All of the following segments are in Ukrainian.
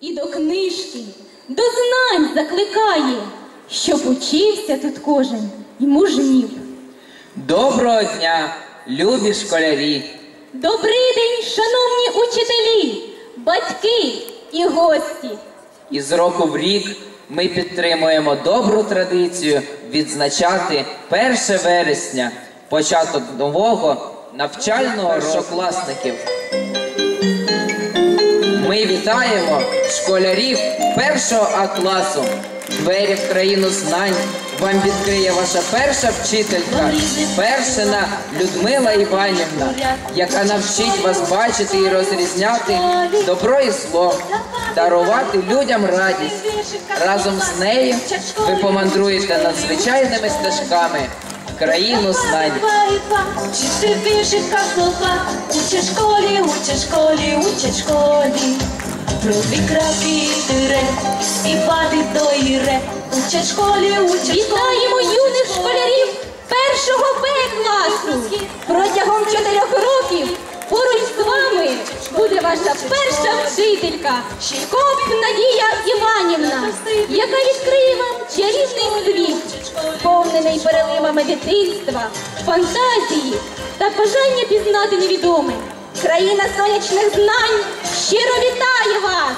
і до книжки, до знань закликає, щоб учився тут кожен і мужнів. Доброго дня, любі школярі! Добрий день, шановні учителі, батьки і гості. Із року в рік ми підтримуємо добру традицію відзначати 1 вересня, початок нового навчального першокласників. Ми вітаємо школярів першого А класу. Двері в країну знань вам відкриє ваша перша вчителька, першина Людмила Іванівна, яка навчить вас бачити і розрізняти добро і зло, дарувати людям радість. Разом з нею ви помандруєте надзвичайними стежками країну знань. чи вишивка слова, учишь в школі, учишь школі, учишь школі. Про крапі тире, співати до іре, в школі, учать школі. Вітаємо юних школярів першого Б класу. Протягом чотирьох років поруч з вами буде ваша перша вчителька Шкоп Надія Іванівна, яка відкриє вам чарівний світ, сповнений переливами дитинства, фантазії та бажання пізнати невідоме. Країна сонячних знань щиро вітає вас!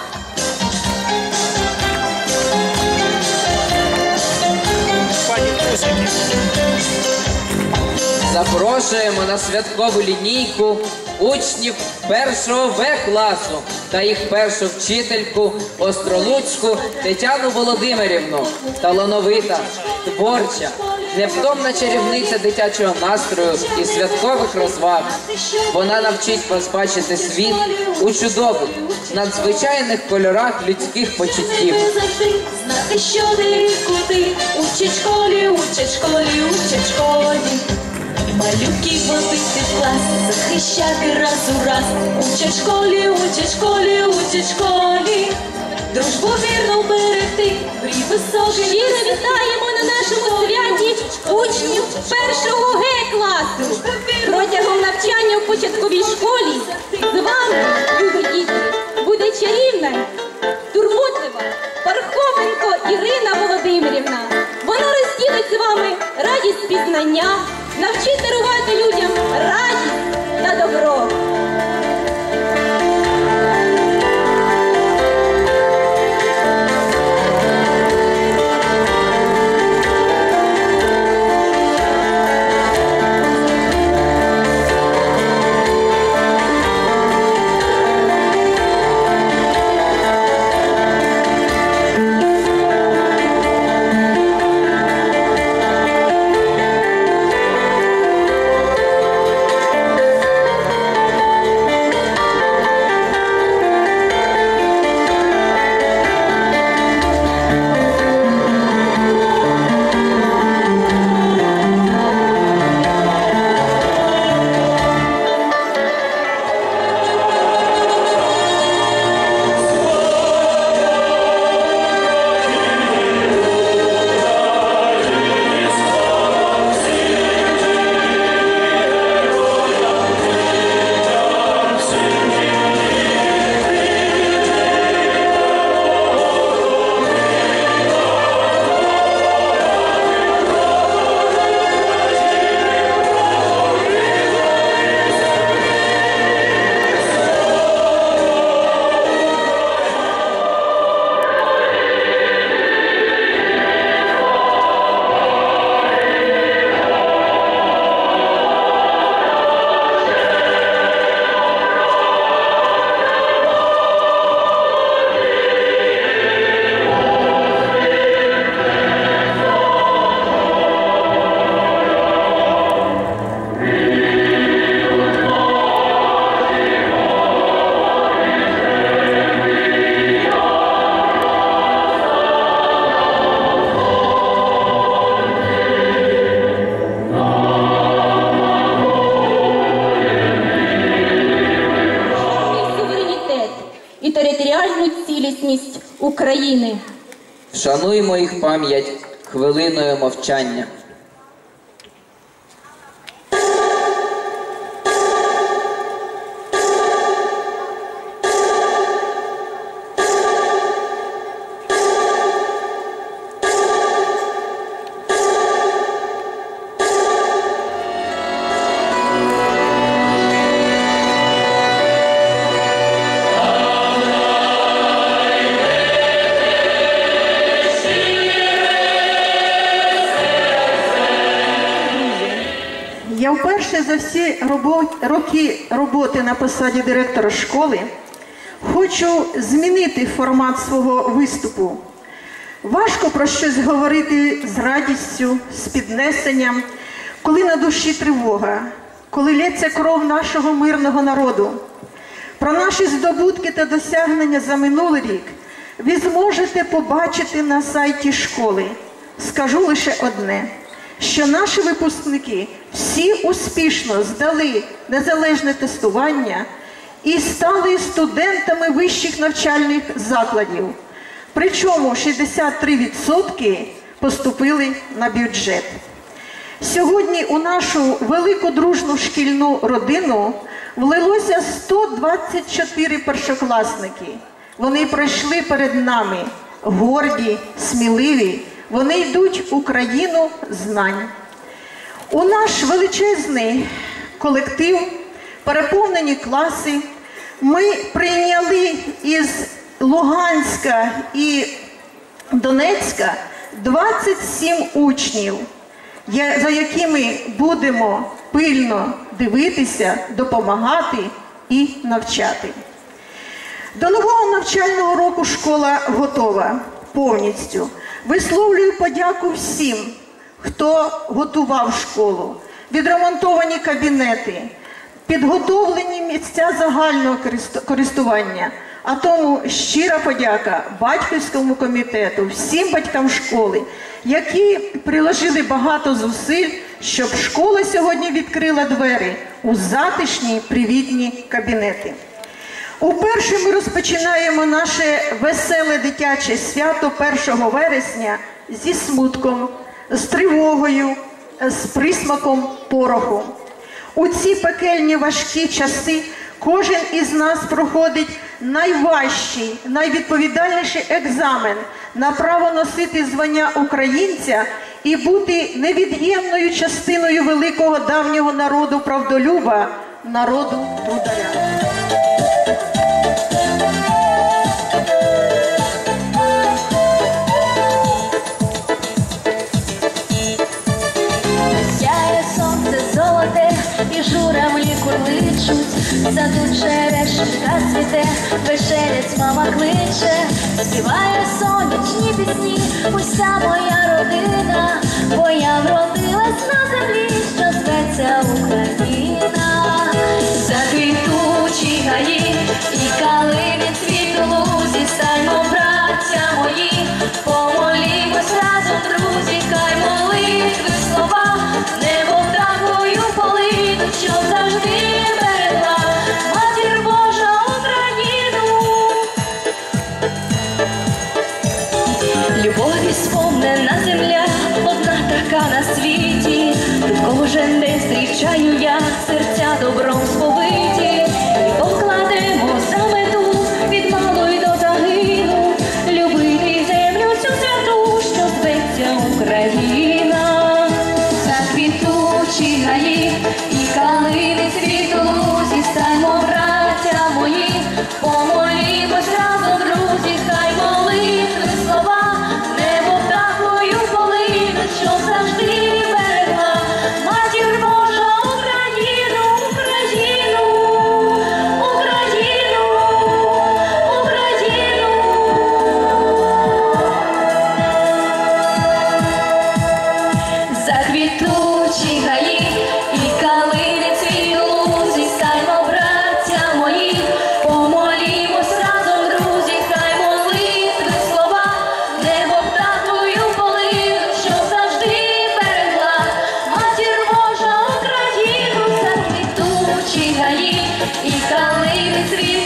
Запрошуємо на святкову лінійку учнів першого В класу та їх першу вчительку Остролуцьку Тетяну Володимирівну, талановита, творча, невтомна чарівниця дитячого настрою і святкових розваг. Вона навчить вас бачити світ у чудових, надзвичайних кольорах людських почуттів. знати, що ти куди. Учить школі, учить школі. Малюків водити в клас, захищати раз у раз. Учать в школі, учать в школі, учать в школі. Дружбу вірну берегти, мрій високий. Щиро вітаємо на нашому святі учнів першого Г класу. Протягом навчання в початковій школі з вами, любі діти, буде чарівна, турботлива Пархоменко Ірина Володимирівна. Вона розділить з вами радість пізнання, навчить дарувати цілісність України. Шануймо їх пам'ять хвилиною мовчання. За всі роки роботи на посаді директора школи хочу змінити формат свого виступу. Важко про щось говорити з радістю, з піднесенням, коли на душі тривога, коли лється кров нашого мирного народу. Про наші здобутки та досягнення за минулий рік ви зможете побачити на сайті школи. Скажу лише одне, що наші випускники всі успішно здали незалежне тестування і стали студентами вищих навчальних закладів. Причому 63% поступили на бюджет. Сьогодні у нашу велику дружну шкільну родину влилося 124 першокласники. Вони пройшли перед нами горді, сміливі. Вони йдуть у країну знань. У наш величезний колектив, переповнені класи, ми прийняли із Луганська і Донецька 27 учнів, за якими будемо пильно дивитися, допомагати і навчати. До нового навчального року школа готова повністю. Висловлюю подяку всім, хто готував школу, відремонтовані кабінети, підготовлені місця загального користування. А тому щира подяка батьківському комітету, всім батькам школи, які приложили багато зусиль, щоб школа сьогодні відкрила двері у затишні привітні кабінети. Уперше ми розпочинаємо наше веселе дитяче свято 1 вересня зі смутком, з тривогою, з присмаком пороху. У ці пекельні важкі часи кожен із нас проходить найважчий, найвідповідальніший екзамен на право носити звання українця і бути невід'ємною частиною великого давнього народу правдолюба, народу трударя. Курличуть, саду черешенька цвіте, вечерець мама кличе, співає сонячні пісні, уся моя родина, бо я вродилась на землі, що зветься Україна, заквітучі гаї і калини цвіту світ.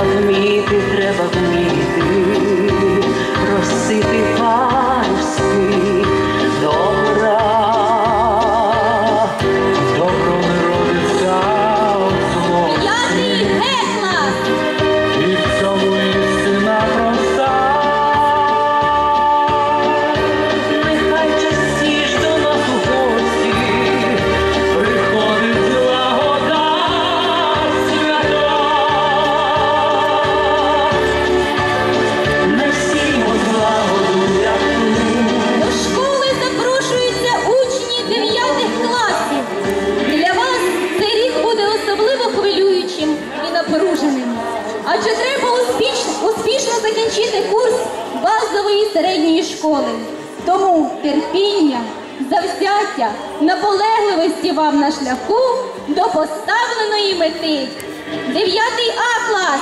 треба вміти, треба вміти. Тому терпіння, завзяття, наполегливості вам на шляху до поставленої мети. Дев'ятий А клас!